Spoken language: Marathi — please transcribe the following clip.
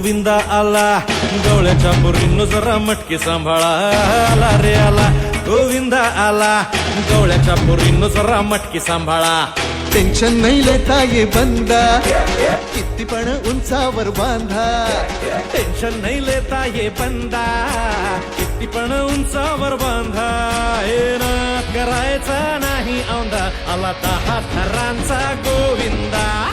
गोविंदा आला. गवळ्याच्या बोरीनं जरा मटके सांभाळा. आला रे आला. गोविंदा आला. गवळ्याच्या बोरीनं जरा मटके सांभाळा. टेन्शन नाही लेता ये बंदा. किती पण उंचावर बांधा. टेन्शन नाही लेता ये बंदा. किती पण उंचावर बांधा. हे ना करायचा नाही औंदा. आला दहा थरांचा गोविंदा.